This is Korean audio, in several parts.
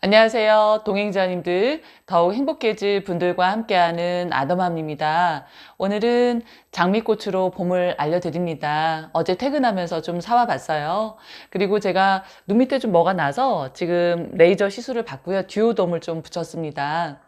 안녕하세요. 동행자님들, 더욱 행복해질 분들과 함께하는 아더맘입니다. 오늘은 장미꽃으로 봄을 알려드립니다. 어제 퇴근하면서 좀 사와 봤어요. 그리고 제가 눈 밑에 좀 뭐가 나서 지금 레이저 시술을 받고요. 듀오돔을 좀 붙였습니다.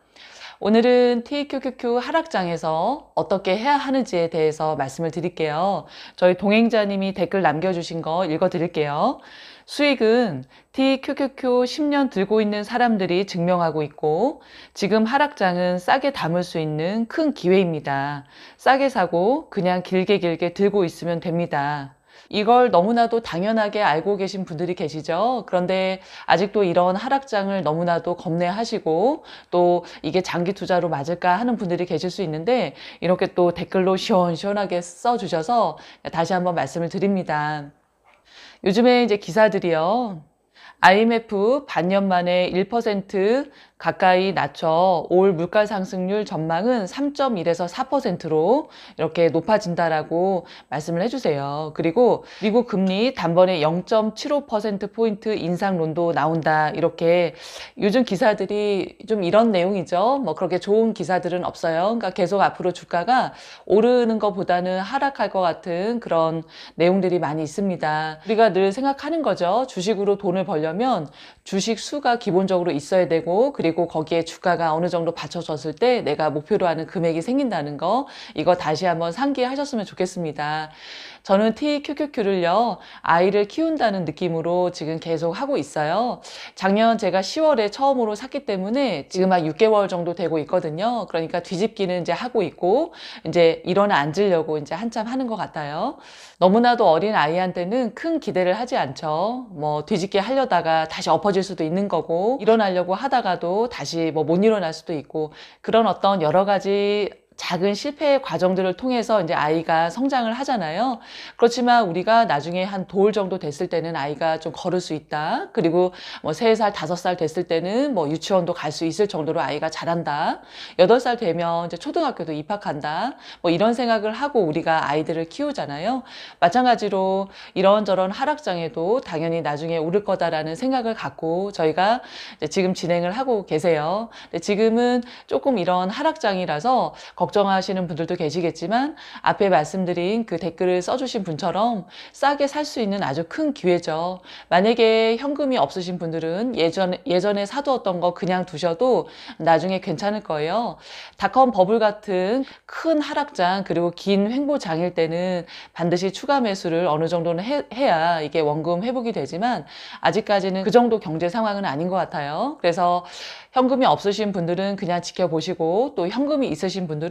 오늘은 TQQQ 하락장에서 어떻게 해야 하는지에 대해서 말씀을 드릴게요. 저희 동행자님이 댓글 남겨주신 거 읽어드릴게요. 수익은 TQQQ 10년 들고 있는 사람들이 증명하고 있고 지금 하락장은 싸게 담을 수 있는 큰 기회입니다. 싸게 사고 그냥 길게 길게 들고 있으면 됩니다. 이걸 너무나도 당연하게 알고 계신 분들이 계시죠. 그런데 아직도 이런 하락장을 너무나도 겁내하시고 또 이게 장기 투자로 맞을까 하는 분들이 계실 수 있는데 이렇게 또 댓글로 시원시원하게 써주셔서 다시 한번 말씀을 드립니다. 요즘에 이제 기사들이요. IMF 반년 만에 1% 가까이 낮춰 올 물가 상승률 전망은 3.1에서 4%로 이렇게 높아진다라고 말씀을 해주세요. 그리고 미국 금리 단번에 0.75%포인트 인상론도 나온다. 이렇게 요즘 기사들이 좀 이런 내용이죠. 뭐 그렇게 좋은 기사들은 없어요. 그러니까 계속 앞으로 주가가 오르는 것보다는 하락할 것 같은 그런 내용들이 많이 있습니다. 우리가 늘 생각하는 거죠. 주식으로 돈을 벌려면 주식 수가 기본적으로 있어야 되고 그리고 거기에 주가가 어느 정도 받쳐졌을 때 내가 목표로 하는 금액이 생긴다는 거 이거 다시 한번 상기하셨으면 좋겠습니다. 저는 TQQQ를요, 아이를 키운다는 느낌으로 지금 계속 하고 있어요. 작년 제가 10월에 처음으로 샀기 때문에 지금 한 6개월 정도 되고 있거든요. 그러니까 뒤집기는 이제 하고 있고, 이제 일어나 앉으려고 이제 한참 하는 것 같아요. 너무나도 어린 아이한테는 큰 기대를 하지 않죠. 뭐 뒤집기 하려다가 다시 엎어질 수도 있는 거고, 일어나려고 하다가도 다시 뭐 못 일어날 수도 있고, 그런 어떤 여러 가지 작은 실패의 과정들을 통해서 이제 아이가 성장을 하잖아요. 그렇지만 우리가 나중에 한 돌 정도 됐을 때는 아이가 좀 걸을 수 있다. 그리고 뭐 3살, 5살 됐을 때는 뭐 유치원도 갈 수 있을 정도로 아이가 잘한다. 8살 되면 이제 초등학교도 입학한다. 뭐 이런 생각을 하고 우리가 아이들을 키우잖아요. 마찬가지로 이런저런 하락장에도 당연히 나중에 오를 거다라는 생각을 갖고 저희가 지금 진행을 하고 계세요. 근데 지금은 조금 이런 하락장이라서 걱 정하시는 분들도 계시겠지만 앞에 말씀드린 그 댓글을 써주신 분처럼 싸게 살 수 있는 아주 큰 기회죠. 만약에 현금이 없으신 분들은 예전, 예전에 사두었던 거 그냥 두셔도 나중에 괜찮을 거예요. 닷컴 버블 같은 큰 하락장 그리고 긴 횡보장일 때는 반드시 추가 매수를 어느 정도는 해, 해야 이게 원금 회복이 되지만 아직까지는 그 정도 경제 상황은 아닌 것 같아요. 그래서 현금이 없으신 분들은 그냥 지켜보시고 또 현금이 있으신 분들은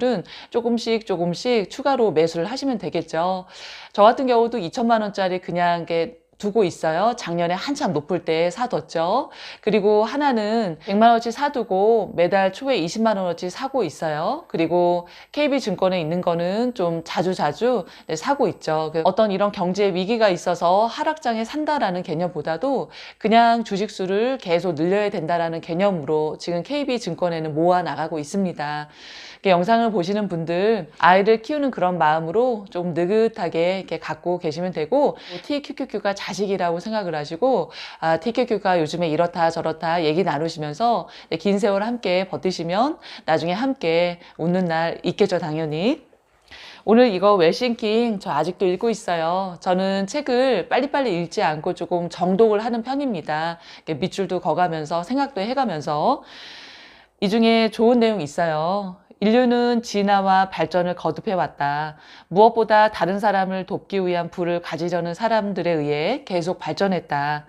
조금씩 조금씩 추가로 매수를 하시면 되겠죠. 저 같은 경우도 2천만 원짜리 그냥 이게 두고 있어요. 작년에 한참 높을 때 사뒀죠. 그리고 하나는 100만 원어치 사두고 매달 초에 20만 원어치 사고 있어요. 그리고 KB증권에 있는 거는 좀 자주 자주 네, 사고 있죠. 그 어떤 이런 경제 위기가 있어서 하락장에 산다라는 개념보다도 그냥 주식수를 계속 늘려야 된다라는 개념으로 지금 KB증권에는 모아 나가고 있습니다. 영상을 보시는 분들 아이를 키우는 그런 마음으로 좀 느긋하게 이렇게 갖고 계시면 되고 TQQQ가 자식이라고 생각을 하시고 아, TQQ가 요즘에 이렇다 저렇다 얘기 나누시면서 긴 세월 함께 버티시면 나중에 함께 웃는 날 있겠죠 당연히. 오늘 이거 웰싱킹 저 아직도 읽고 있어요. 저는 책을 빨리빨리 읽지 않고 조금 정독을 하는 편입니다. 밑줄도 거가면서 생각도 해가면서 이 중에 좋은 내용이 있어요. 인류는 진화와 발전을 거듭해 왔다. 무엇보다 다른 사람을 돕기 위한 부를 가지려는 사람들에 의해 계속 발전했다.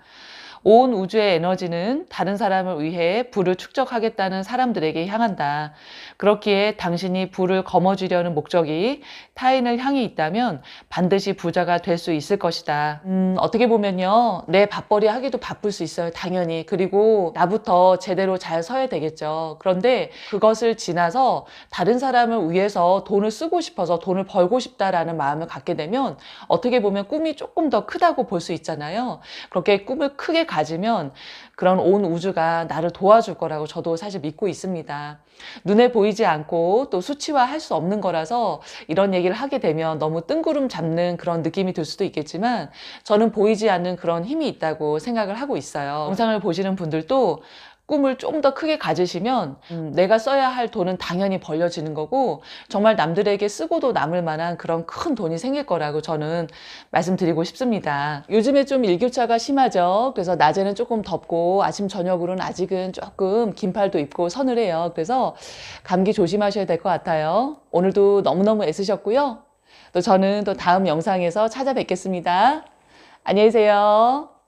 온 우주의 에너지는 다른 사람을 위해 불을 축적하겠다는 사람들에게 향한다. 그렇기에 당신이 불을 거머쥐려는 목적이 타인을 향해 있다면 반드시 부자가 될 수 있을 것이다. 음, 어떻게 보면요. 내 밥벌이 하기도 바쁠 수 있어요. 당연히. 그리고 나부터 제대로 잘 서야 되겠죠. 그런데 그것을 지나서 다른 사람을 위해서 돈을 쓰고 싶어서 돈을 벌고 싶다라는 마음을 갖게 되면 어떻게 보면 꿈이 조금 더 크다고 볼 수 있잖아요. 그렇게 꿈을 크게 가지면 그런 온 우주가 나를 도와줄 거라고 저도 사실 믿고 있습니다. 눈에 보이지 않고 또 수치화할 수 없는 거라서 이런 얘기를 하게 되면 너무 뜬구름 잡는 그런 느낌이 들 수도 있겠지만 저는 보이지 않는 그런 힘이 있다고 생각을 하고 있어요. 영상을 보시는 분들도 꿈을 좀 더 크게 가지시면 음, 내가 써야 할 돈은 당연히 벌려지는 거고 정말 남들에게 쓰고도 남을 만한 그런 큰 돈이 생길 거라고 저는 말씀드리고 싶습니다. 요즘에 좀 일교차가 심하죠. 그래서 낮에는 조금 덥고 아침 저녁으로는 아직은 조금 긴팔도 입고 서늘해요. 그래서 감기 조심하셔야 될 것 같아요. 오늘도 너무너무 애쓰셨고요. 또 저는 또 다음 영상에서 찾아뵙겠습니다. 안녕히 계세요.